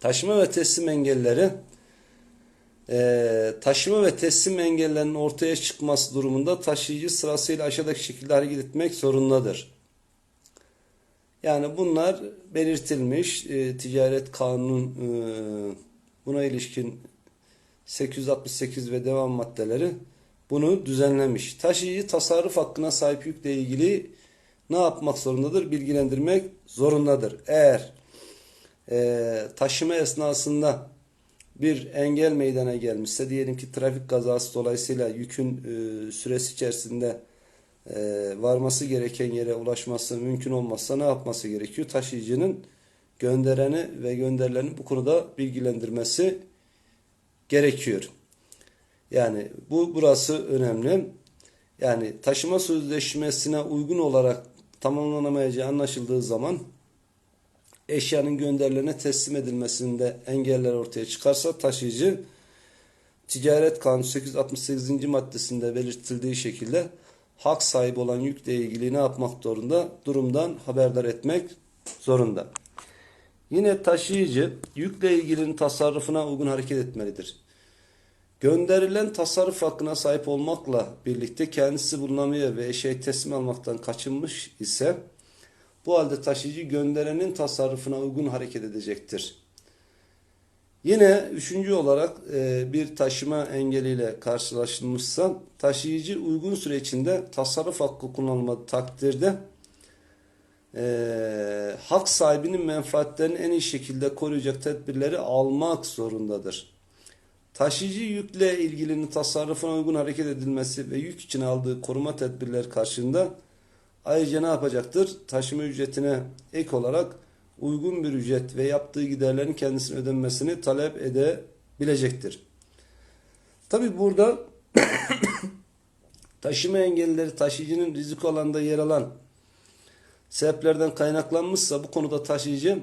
Taşıma ve teslim engelleri e, taşıma ve teslim engellerinin ortaya çıkması durumunda taşıyıcı sırasıyla aşağıdaki şekilde hareket etmek zorundadır. Yani bunlar belirtilmiş e, ticaret kanun e, buna ilişkin 868 ve devam maddeleri bunu düzenlemiş. Taşıyıcı tasarruf hakkına sahip yükle ilgili ne yapmak zorundadır? Bilgilendirmek zorundadır. Eğer e, taşıma esnasında bir engel meydana gelmişse diyelim ki trafik kazası dolayısıyla yükün e, süresi içerisinde e, varması gereken yere ulaşması mümkün olmazsa ne yapması gerekiyor? Taşıyıcının göndereni ve gönderileni bu konuda bilgilendirmesi gerekiyor. Yani bu burası önemli. Yani taşıma sözleşmesine uygun olarak tamamlanamayacağı anlaşıldığı zaman eşyanın gönderilerine teslim edilmesinde engeller ortaya çıkarsa taşıyıcı Ticaret Kanunu 868. maddesinde belirtildiği şekilde hak sahibi olan yükle ilgili ne yapmak zorunda? Durumdan haberdar etmek zorunda. Yine taşıyıcı yükle ilgili tasarrufuna uygun hareket etmelidir. Gönderilen tasarruf hakkına sahip olmakla birlikte kendisi bulunamıyor ve eşeği teslim almaktan kaçınmış ise bu halde taşıyıcı gönderenin tasarrufuna uygun hareket edecektir. Yine üçüncü olarak e, bir taşıma engeliyle karşılaşılmışsa taşıyıcı uygun süre içinde tasarruf hakkı kullanılmadığı takdirde e, hak sahibinin menfaatlerini en iyi şekilde koruyacak tedbirleri almak zorundadır. Taşıyıcı yükle ilgili tasarrufuna uygun hareket edilmesi ve yük için aldığı koruma tedbirleri karşılığında ayrıca ne yapacaktır? Taşıma ücretine ek olarak uygun bir ücret ve yaptığı giderlerin kendisine ödenmesini talep edebilecektir. Tabi burada taşıma engelleri taşıyıcının rizik alanda yer alan sebeplerden kaynaklanmışsa bu konuda taşıyıcı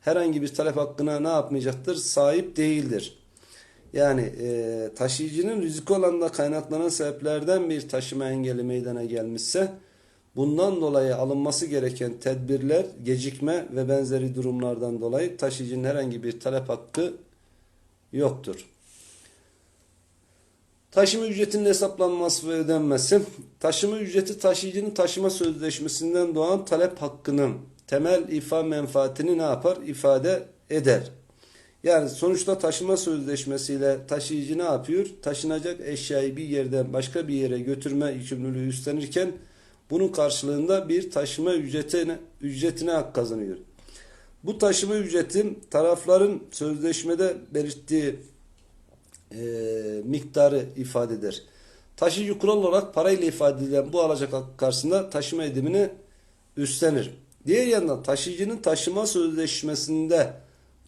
herhangi bir talep hakkına ne yapmayacaktır? Sahip değildir. Yani e, taşıyıcının rizik alanda kaynaklanan sebeplerden bir taşıma engeli meydana gelmişse bundan dolayı alınması gereken tedbirler, gecikme ve benzeri durumlardan dolayı taşıyıcının herhangi bir talep hakkı yoktur. Taşıma ücretinin hesaplanması ve ödenmesi. Taşıma ücreti taşıyıcının taşıma sözleşmesinden doğan talep hakkının temel ifa menfaatini ne yapar? İfade eder. Yani sonuçta taşıma sözleşmesiyle taşıyıcı ne yapıyor? Taşınacak eşyayı bir yerden başka bir yere götürme yükümlülüğü üstlenirken bunun karşılığında bir taşıma ücretine, ücretine hak kazanıyor. Bu taşıma ücreti tarafların sözleşmede belirttiği e, miktarı ifade eder. Taşıyıcı kural olarak parayla ifade edilen bu alacak hak karşısında taşıma edimini üstlenir. Diğer yandan taşıyıcının taşıma sözleşmesinde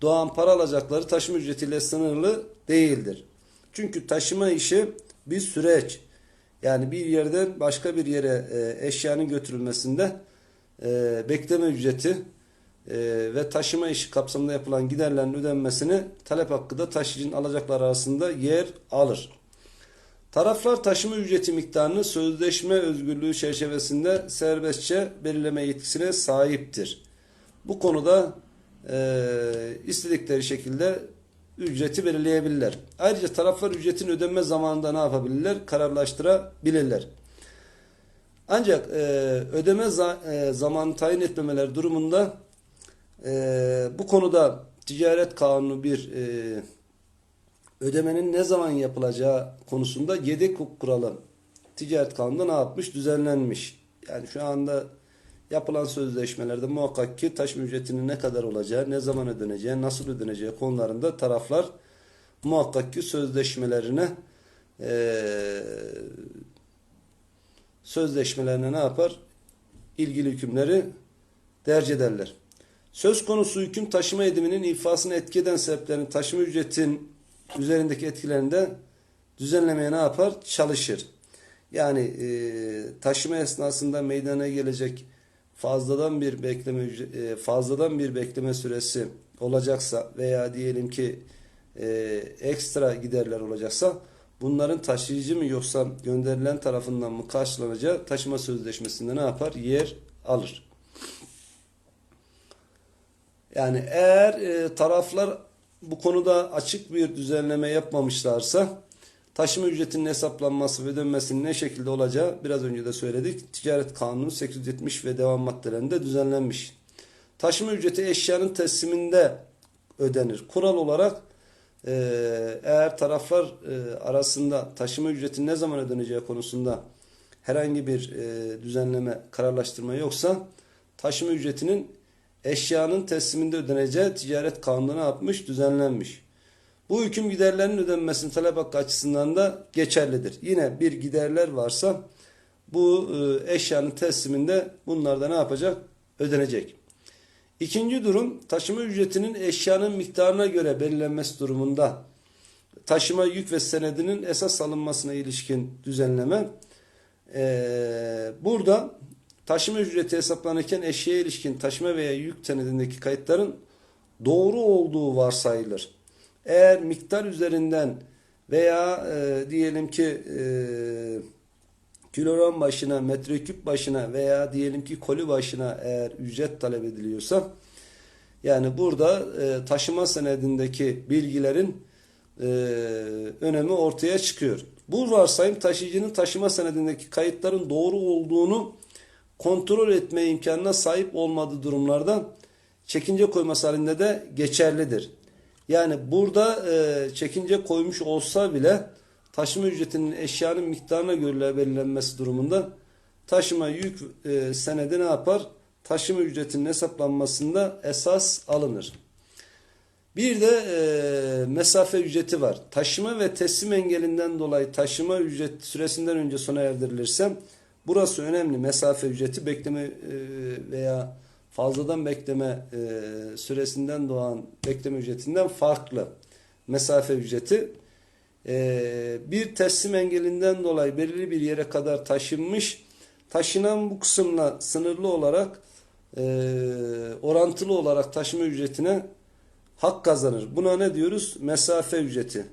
doğan para alacakları taşıma ücretiyle sınırlı değildir. Çünkü taşıma işi bir süreç. Yani bir yerden başka bir yere e, eşyanın götürülmesinde e, bekleme ücreti e, ve taşıma işi kapsamında yapılan giderlerin ödenmesini talep hakkı da taşıyıcının alacakları arasında yer alır. Taraflar taşıma ücreti miktarını sözleşme özgürlüğü çerçevesinde serbestçe belirleme yetkisine sahiptir. Bu konuda e, istedikleri şekilde ücreti belirleyebilirler. Ayrıca taraflar ücretin ödenme zamanında ne yapabilirler? Kararlaştırabilirler. Ancak e, ödeme za, e, zamanı tayin etmemeler durumunda e, bu konuda ticaret kanunu bir e, ödemenin ne zaman yapılacağı konusunda yedek kuralı ticaret kanununda ne yapmış? Düzenlenmiş. Yani şu anda yapılan sözleşmelerde muhakkak ki taşıma ücretinin ne kadar olacağı, ne zaman ödeneceği, nasıl ödeneceği konularında taraflar muhakkak ki sözleşmelerine e, sözleşmelerine ne yapar? İlgili hükümleri derc ederler. Söz konusu hüküm taşıma ediminin ifasını etki eden sebeplerin taşıma ücretin üzerindeki etkilerinde düzenlemeye ne yapar? Çalışır. Yani e, taşıma esnasında meydana gelecek fazladan bir bekleme e, fazladan bir bekleme süresi olacaksa veya diyelim ki e, ekstra giderler olacaksa bunların taşıyıcı mı yoksa gönderilen tarafından mı karşılanacağı taşıma sözleşmesinde ne yapar? Yer alır. Yani eğer e, taraflar bu konuda açık bir düzenleme yapmamışlarsa taşıma ücretinin hesaplanması ve ödenmesinin ne şekilde olacağı biraz önce de söyledik. Ticaret Kanunu 870 ve devam maddelerinde düzenlenmiş. Taşıma ücreti eşyanın tesliminde ödenir. Kural olarak e, eğer taraflar e, arasında taşıma ücreti ne zaman ödeneceği konusunda herhangi bir e, düzenleme, kararlaştırma yoksa taşıma ücretinin eşyanın tesliminde ödeneceği ticaret kanunu yapmış? Düzenlenmiş. Bu hüküm giderlerin ödenmesinin talep hakkı açısından da geçerlidir. Yine bir giderler varsa bu e, eşyanın tesliminde bunlar da ne yapacak? Ödenecek. İkinci durum taşıma ücretinin eşyanın miktarına göre belirlenmesi durumunda taşıma yük ve senedinin esas alınmasına ilişkin düzenleme. Ee, burada taşıma ücreti hesaplanırken eşyaya ilişkin taşıma veya yük senedindeki kayıtların doğru olduğu varsayılır. Eğer miktar üzerinden veya e, diyelim ki e, kilogram başına, metreküp başına veya diyelim ki koli başına eğer ücret talep ediliyorsa yani burada e, taşıma senedindeki bilgilerin e, önemi ortaya çıkıyor. Bu varsayım taşıyıcının taşıma senedindeki kayıtların doğru olduğunu kontrol etme imkanına sahip olmadığı durumlarda çekince koyması halinde de geçerlidir. Yani burada e, çekince koymuş olsa bile taşıma ücretinin eşyanın miktarına göre belirlenmesi durumunda taşıma yük e, senedi ne yapar? Taşıma ücretinin hesaplanmasında esas alınır. Bir de e, mesafe ücreti var. Taşıma ve teslim engelinden dolayı taşıma ücret süresinden önce sona erdirilirse burası önemli. Mesafe ücreti bekleme e, veya fazladan bekleme e, süresinden doğan bekleme ücretinden farklı. Mesafe ücreti e, bir teslim engelinden dolayı belirli bir yere kadar taşınmış. Taşınan bu kısımla sınırlı olarak e, orantılı olarak taşıma ücretine hak kazanır. Buna ne diyoruz? Mesafe ücreti.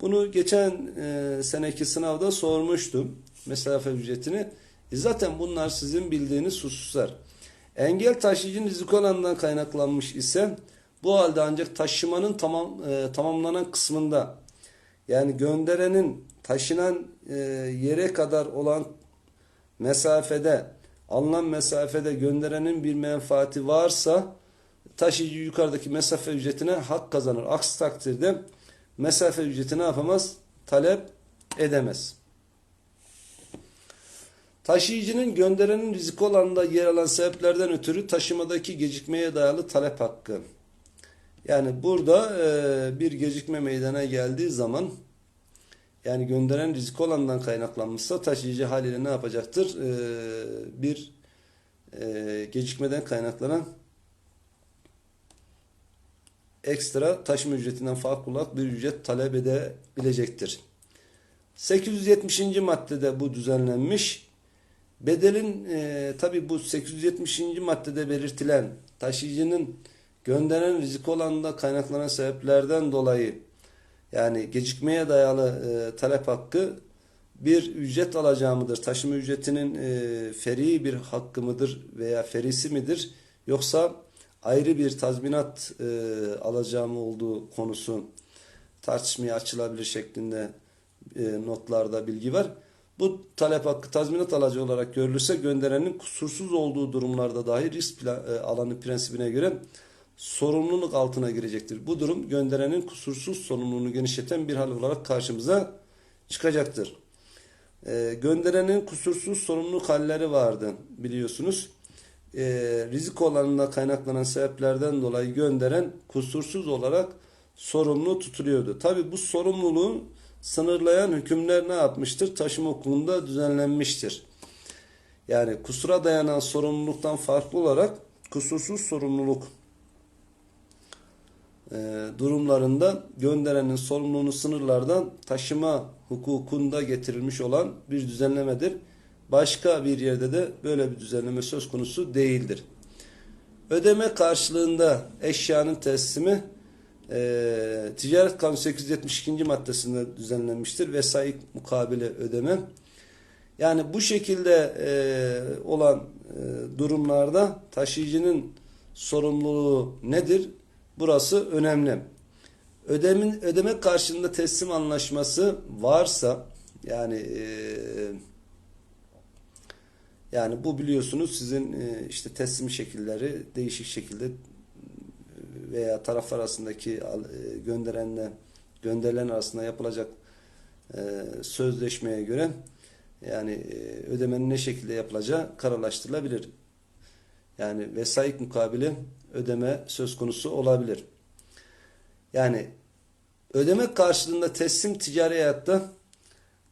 Bunu geçen e, seneki sınavda sormuştum. Mesafe ücretini. E zaten bunlar sizin bildiğiniz hususlar. Engel taşıyıcının risk alanından kaynaklanmış ise bu halde ancak taşımanın tamam e, tamamlanan kısmında yani gönderenin taşınan e, yere kadar olan mesafede alınan mesafede gönderenin bir menfaati varsa taşıyıcı yukarıdaki mesafe ücretine hak kazanır. Aksi takdirde mesafe ücreti ne yapamaz? Talep edemez. Taşıyıcının gönderenin rizik alanında yer alan sebeplerden ötürü taşımadaki gecikmeye dayalı talep hakkı. Yani burada e, bir gecikme meydana geldiği zaman yani gönderen rizik olandan kaynaklanmışsa taşıyıcı haliyle ne yapacaktır? E, bir e, gecikmeden kaynaklanan ekstra taşıma ücretinden farklı olarak bir ücret talep edebilecektir. 870. maddede bu düzenlenmiş. Bedelin e, tabi bu 870. maddede belirtilen taşıyıcının gönderen rizik olanında kaynaklanan sebeplerden dolayı yani gecikmeye dayalı e, talep hakkı bir ücret alacağı mıdır? Taşıma ücretinin e, feri bir hakkı mıdır veya ferisi midir? Yoksa ayrı bir tazminat e, alacağı mı olduğu konusu tartışmaya açılabilir şeklinde e, notlarda bilgi var. Bu talep hakkı tazminat alacı olarak görülürse gönderenin kusursuz olduğu durumlarda dahi risk plan, e, alanı prensibine göre sorumluluk altına girecektir. Bu durum gönderenin kusursuz sorumluluğunu genişleten bir hal olarak karşımıza çıkacaktır. E, gönderenin kusursuz sorumluluk halleri vardı biliyorsunuz. E, rizik olanında kaynaklanan sebeplerden dolayı gönderen kusursuz olarak sorumlu tutuluyordu. Tabi bu sorumluluğu sınırlayan hükümler ne yapmıştır? Taşıma hukukunda düzenlenmiştir. Yani kusura dayanan sorumluluktan farklı olarak kusursuz sorumluluk e, durumlarında gönderenin sorumluluğunu sınırlardan taşıma hukukunda getirilmiş olan bir düzenlemedir. Başka bir yerde de böyle bir düzenleme söz konusu değildir. Ödeme karşılığında eşyanın teslimi e, Ticaret Kanunu 872. maddesinde düzenlenmiştir. Vesait mukabele ödeme. Yani bu şekilde e, olan e, durumlarda taşıyıcının sorumluluğu nedir? Burası önemli. ödemin ödeme karşılığında teslim anlaşması varsa yani eee yani bu biliyorsunuz sizin e, işte teslim şekilleri değişik şekilde e, veya taraflar arasındaki e, gönderenle gönderilen arasında yapılacak e, sözleşmeye göre yani e, ödemenin ne şekilde yapılacağı kararlaştırılabilir. Yani vesayet mukabili ödeme söz konusu olabilir. Yani ödeme karşılığında teslim ticari hayatta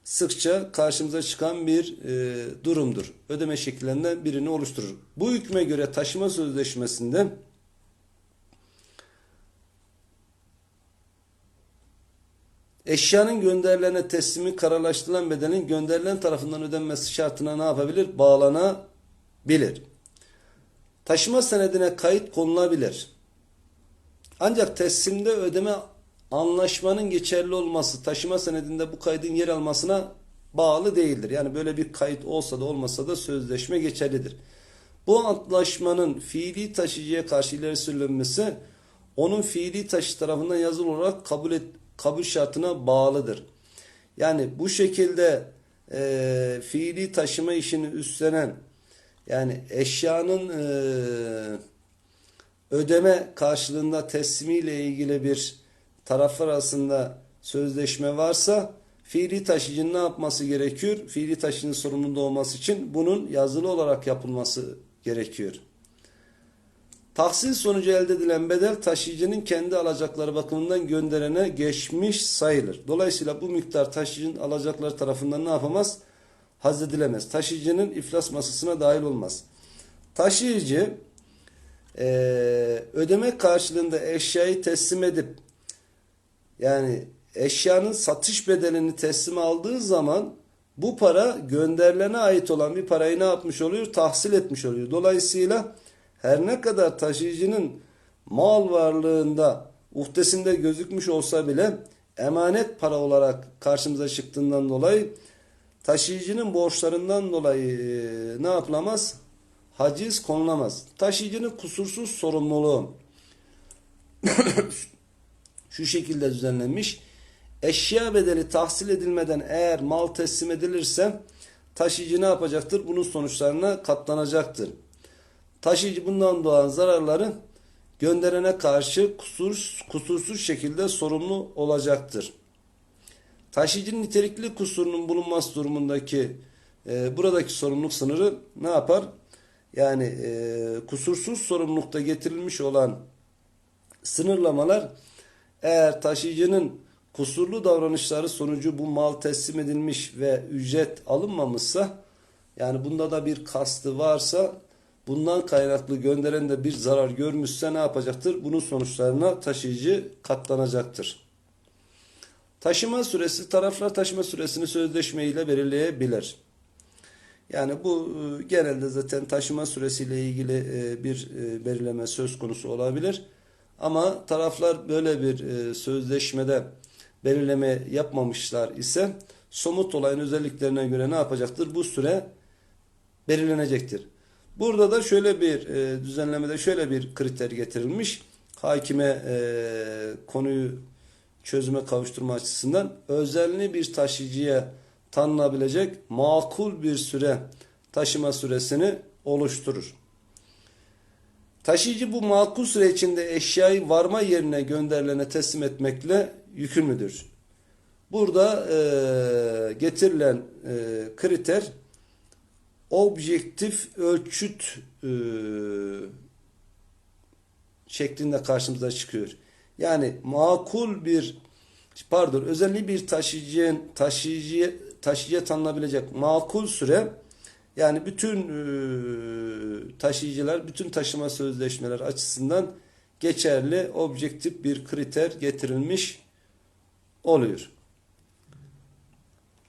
sıkça karşımıza çıkan bir e, durumdur. Ödeme şekillerinden birini oluşturur. Bu hükme göre taşıma sözleşmesinde eşyanın gönderilerine teslimi kararlaştırılan bedelin gönderilen tarafından ödenmesi şartına ne yapabilir? Bağlanabilir. Taşıma senedine kayıt konulabilir. Ancak teslimde ödeme anlaşmanın geçerli olması taşıma senedinde bu kaydın yer almasına bağlı değildir. Yani böyle bir kayıt olsa da olmasa da sözleşme geçerlidir. Bu antlaşmanın fiili taşıyıcıya karşı ileri sürülmesi onun fiili taşı tarafından yazılı olarak kabul et, kabul şartına bağlıdır. Yani bu şekilde e, fiili taşıma işini üstlenen yani eşyanın e, ödeme karşılığında teslimiyle ilgili bir taraflar arasında sözleşme varsa fiili taşıyıcının ne yapması gerekiyor? Fiili taşıyıcının sorumluluğu olması için bunun yazılı olarak yapılması gerekiyor. Tahsil sonucu elde edilen bedel taşıyıcının kendi alacakları bakımından gönderene geçmiş sayılır. Dolayısıyla bu miktar taşıyıcının alacakları tarafından ne yapamaz? Hazredilemez. Taşıyıcının iflas masasına dahil olmaz. Taşıyıcı eee, ödeme karşılığında eşyayı teslim edip yani eşyanın satış bedelini teslim aldığı zaman bu para gönderilene ait olan bir parayı ne yapmış oluyor? Tahsil etmiş oluyor. Dolayısıyla her ne kadar taşıyıcının mal varlığında uhdesinde gözükmüş olsa bile emanet para olarak karşımıza çıktığından dolayı taşıyıcının borçlarından dolayı e, ne yapılamaz? Haciz konulamaz. Taşıyıcının kusursuz sorumluluğu şu şekilde düzenlenmiş. Eşya bedeli tahsil edilmeden eğer mal teslim edilirse taşıyıcı ne yapacaktır? Bunun sonuçlarına katlanacaktır. Taşıyıcı bundan doğan zararları gönderene karşı kusur, kusursuz şekilde sorumlu olacaktır. Taşıyıcının nitelikli kusurunun bulunması durumundaki e, buradaki sorumluluk sınırı ne yapar? Yani e, kusursuz sorumlulukta getirilmiş olan sınırlamalar eğer taşıyıcının kusurlu davranışları sonucu bu mal teslim edilmiş ve ücret alınmamışsa yani bunda da bir kastı varsa bundan kaynaklı gönderen de bir zarar görmüşse ne yapacaktır? Bunun sonuçlarına taşıyıcı katlanacaktır. Taşıma süresi taraflar taşıma süresini sözleşme ile belirleyebilir. Yani bu e, genelde zaten taşıma süresiyle ilgili e, bir e, belirleme söz konusu olabilir. Ama taraflar böyle bir sözleşmede belirleme yapmamışlar ise somut olayın özelliklerine göre ne yapacaktır? Bu süre belirlenecektir. Burada da şöyle bir e, düzenlemede şöyle bir kriter getirilmiş. Hakime e, konuyu çözüme kavuşturma açısından özelliği bir taşıyıcıya tanınabilecek makul bir süre taşıma süresini oluşturur. Taşıyıcı bu makul süre içinde eşyayı varma yerine gönderilene teslim etmekle yükümlüdür. Burada e, getirilen e, kriter objektif ölçüt e, şeklinde karşımıza çıkıyor. Yani makul bir pardon özelliği bir taşıyıcıya taşıyıcıya taşıyıcıya tanınabilecek makul süre yani bütün e, taşıyıcılar, bütün taşıma sözleşmeler açısından geçerli, objektif bir kriter getirilmiş oluyor.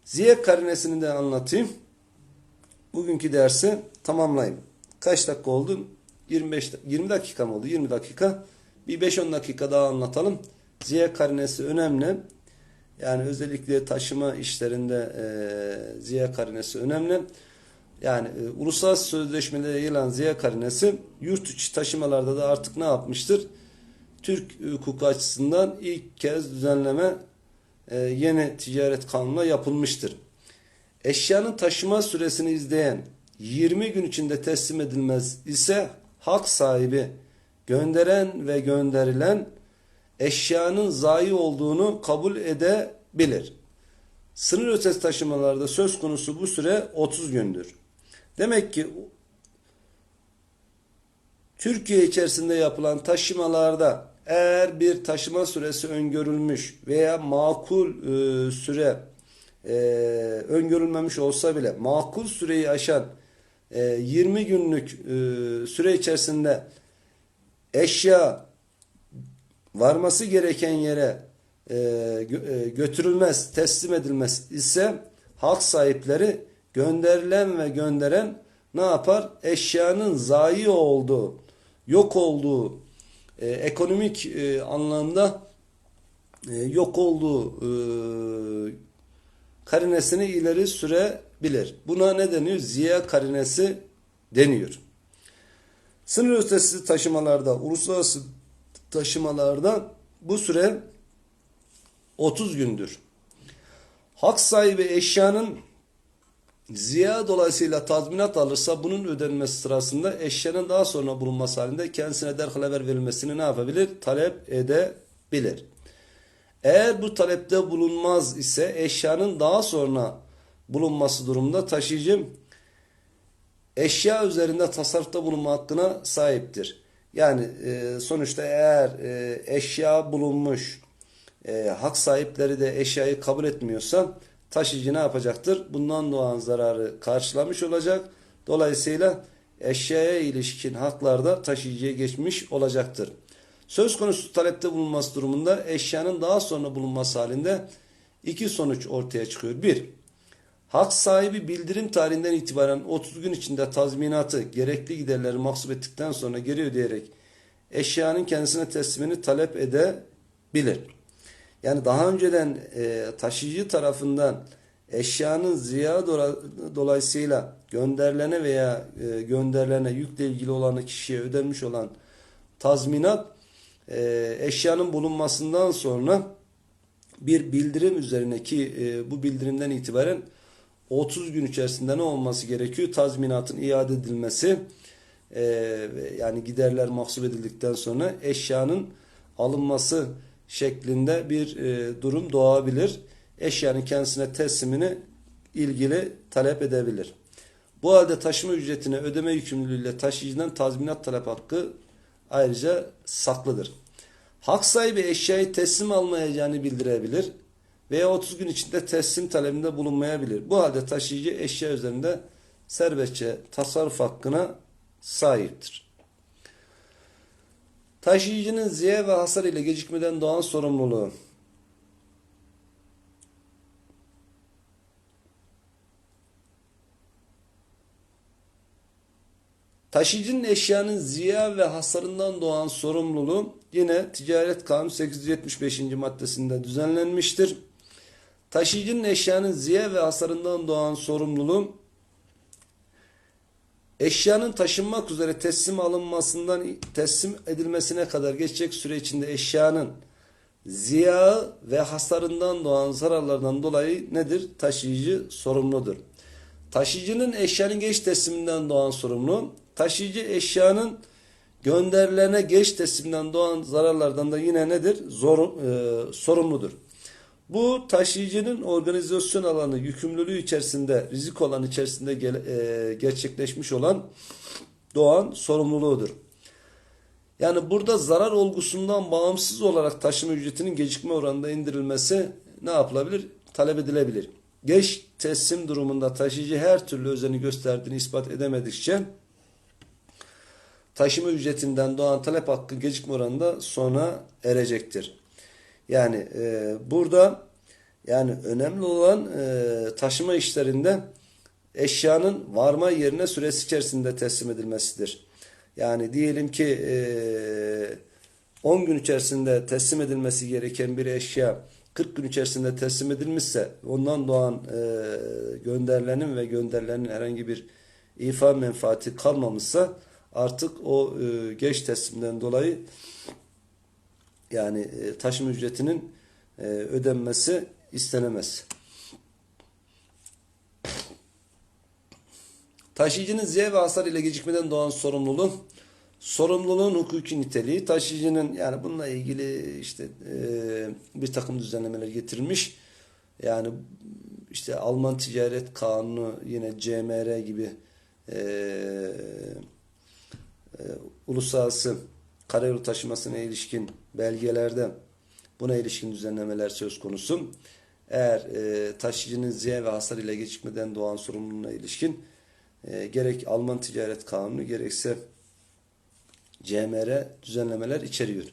Ziye karinesini de anlatayım. Bugünkü dersi tamamlayayım. Kaç dakika oldu? 25 20 dakika mı oldu? 20 dakika. Bir 5-10 dakika daha anlatalım. Ziye karinesi önemli. Yani özellikle taşıma işlerinde e, ziye karinesi önemli. Yani e, uluslararası sözleşmelere yayılan ziya karinesi yurt içi taşımalarda da artık ne yapmıştır? Türk hukuku açısından ilk kez düzenleme e, yeni ticaret kanununa yapılmıştır. Eşyanın taşıma süresini izleyen 20 gün içinde teslim edilmez ise hak sahibi gönderen ve gönderilen eşyanın zayi olduğunu kabul edebilir. Sınır ötesi taşımalarda söz konusu bu süre 30 gündür. Demek ki Türkiye içerisinde yapılan taşımalarda eğer bir taşıma süresi öngörülmüş veya makul e, süre e, öngörülmemiş olsa bile makul süreyi aşan e, 20 günlük e, süre içerisinde eşya varması gereken yere e, e, götürülmez, teslim edilmez ise hak sahipleri gönderilen ve gönderen ne yapar? Eşyanın zayi olduğu, yok olduğu, e, ekonomik e, anlamda e, yok olduğu e, karinesini ileri sürebilir. Buna ne deniyor? Ziya karinesi deniyor. Sınır ötesi taşımalarda, uluslararası taşımalarda bu süre 30 gündür. Hak sahibi eşyanın ziya dolayısıyla tazminat alırsa bunun ödenmesi sırasında eşyanın daha sonra bulunması halinde kendisine derhal haber verilmesini ne yapabilir? Talep edebilir. Eğer bu talepte bulunmaz ise eşyanın daha sonra bulunması durumunda taşıyıcı eşya üzerinde tasarrufta bulunma hakkına sahiptir. Yani e, sonuçta eğer e, eşya bulunmuş, e, hak sahipleri de eşyayı kabul etmiyorsa taşıyıcı ne yapacaktır? Bundan doğan zararı karşılamış olacak. Dolayısıyla eşyaya ilişkin haklar da taşıyıcıya geçmiş olacaktır. Söz konusu talepte bulunması durumunda eşyanın daha sonra bulunması halinde iki sonuç ortaya çıkıyor. Bir, hak sahibi bildirim tarihinden itibaren 30 gün içinde tazminatı gerekli giderleri mahsup ettikten sonra geri ödeyerek eşyanın kendisine teslimini talep edebilir. Yani daha önceden e, taşıyıcı tarafından eşyanın ziya dola- dolayısıyla gönderilene veya e, gönderilene yükle ilgili olan kişiye ödenmiş olan tazminat e, eşyanın bulunmasından sonra bir bildirim üzerine ki e, bu bildirimden itibaren 30 gün içerisinde ne olması gerekiyor? Tazminatın iade edilmesi e, yani giderler mahsup edildikten sonra eşyanın alınması şeklinde bir durum doğabilir. Eşyanın kendisine teslimini ilgili talep edebilir. Bu halde taşıma ücretine ödeme yükümlülüğüyle taşıyıcıdan tazminat talep hakkı ayrıca saklıdır. Hak sahibi eşyayı teslim almayacağını bildirebilir veya 30 gün içinde teslim talebinde bulunmayabilir. Bu halde taşıyıcı eşya üzerinde serbestçe tasarruf hakkına sahiptir. Taşıyıcının ziya ve hasar ile gecikmeden doğan sorumluluğu. Taşıyıcının eşyanın ziya ve hasarından doğan sorumluluğu yine Ticaret Kanunu 875. maddesinde düzenlenmiştir. Taşıyıcının eşyanın ziya ve hasarından doğan sorumluluğu eşyanın taşınmak üzere teslim alınmasından teslim edilmesine kadar geçecek süre içinde eşyanın ziya ve hasarından doğan zararlardan dolayı nedir? Taşıyıcı sorumludur. Taşıyıcının eşyanın geç tesliminden doğan sorumlu, taşıyıcı eşyanın gönderilene geç tesliminden doğan zararlardan da yine nedir? Zor, e, sorumludur. Bu taşıyıcının organizasyon alanı yükümlülüğü içerisinde, rizik olan içerisinde gel, e, gerçekleşmiş olan doğan sorumluluğudur. Yani burada zarar olgusundan bağımsız olarak taşıma ücretinin gecikme oranında indirilmesi ne yapılabilir? Talep edilebilir. Geç teslim durumunda taşıyıcı her türlü özeni gösterdiğini ispat edemedikçe taşıma ücretinden doğan talep hakkı gecikme oranında sona erecektir. Yani e, burada yani önemli olan e, taşıma işlerinde eşyanın varma yerine süresi içerisinde teslim edilmesidir. Yani diyelim ki e, 10 gün içerisinde teslim edilmesi gereken bir eşya 40 gün içerisinde teslim edilmişse ondan doğan e, gönderilenin ve gönderilenin herhangi bir ifa menfaati kalmamışsa artık o e, geç teslimden dolayı yani e, taşıma ücretinin e, ödenmesi istenemez. Taşıyıcının ziya ve hasar ile gecikmeden doğan sorumluluğu sorumluluğun hukuki niteliği taşıyıcının yani bununla ilgili işte e, bir takım düzenlemeler getirilmiş. Yani işte Alman Ticaret Kanunu yine CMR gibi e, e, uluslararası karayolu taşımasına ilişkin belgelerde buna ilişkin düzenlemeler söz konusu. Eğer e, taşıyıcının ziya ve hasar ile gecikmeden doğan sorumluluğuna ilişkin e, gerek Alman Ticaret Kanunu gerekse CMR düzenlemeler içeriyor.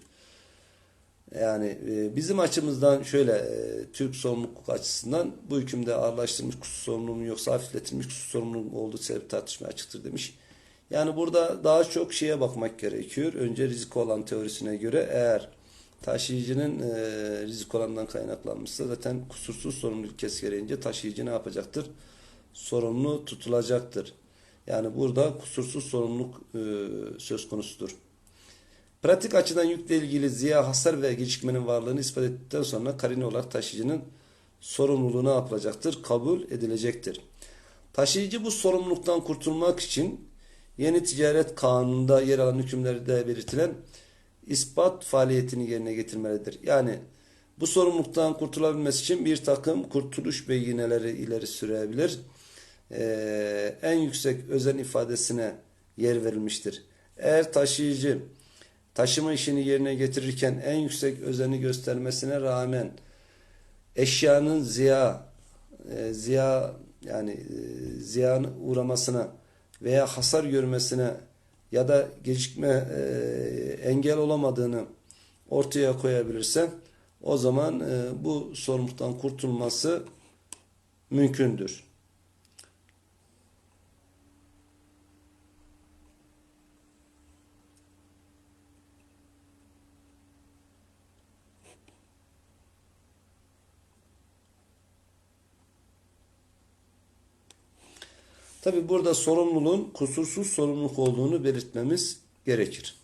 Yani e, bizim açımızdan şöyle e, Türk sorumluluk açısından bu hükümde ağırlaştırılmış kusur sorumluluğu yoksa hafifletilmiş kusur sorumluluğu olduğu sebep tartışmaya açıktır demiş. Yani burada daha çok şeye bakmak gerekiyor. Önce risk olan teorisine göre eğer taşıyıcının e, risk olandan kaynaklanmışsa zaten kusursuz sorumluluk ilkesi gereğince taşıyıcı ne yapacaktır? Sorumlu tutulacaktır. Yani burada kusursuz sorumluluk e, söz konusudur. Pratik açıdan yükle ilgili ziya, hasar ve gecikmenin varlığını ispat ettikten sonra karine olarak taşıyıcının sorumluluğu ne yapılacaktır? Kabul edilecektir. Taşıyıcı bu sorumluluktan kurtulmak için yeni ticaret kanununda yer alan hükümlerde belirtilen ispat faaliyetini yerine getirmelidir. Yani bu sorumluluktan kurtulabilmesi için bir takım kurtuluş beyineleri ileri sürebilir. Ee, en yüksek özen ifadesine yer verilmiştir. Eğer taşıyıcı taşıma işini yerine getirirken en yüksek özeni göstermesine rağmen eşyanın ziya e, ziya yani e, ziyan uğramasına veya hasar görmesine ya da gecikme e, engel olamadığını ortaya koyabilirse o zaman e, bu sorumluluktan kurtulması mümkündür. Tabi burada sorumluluğun kusursuz sorumluluk olduğunu belirtmemiz gerekir.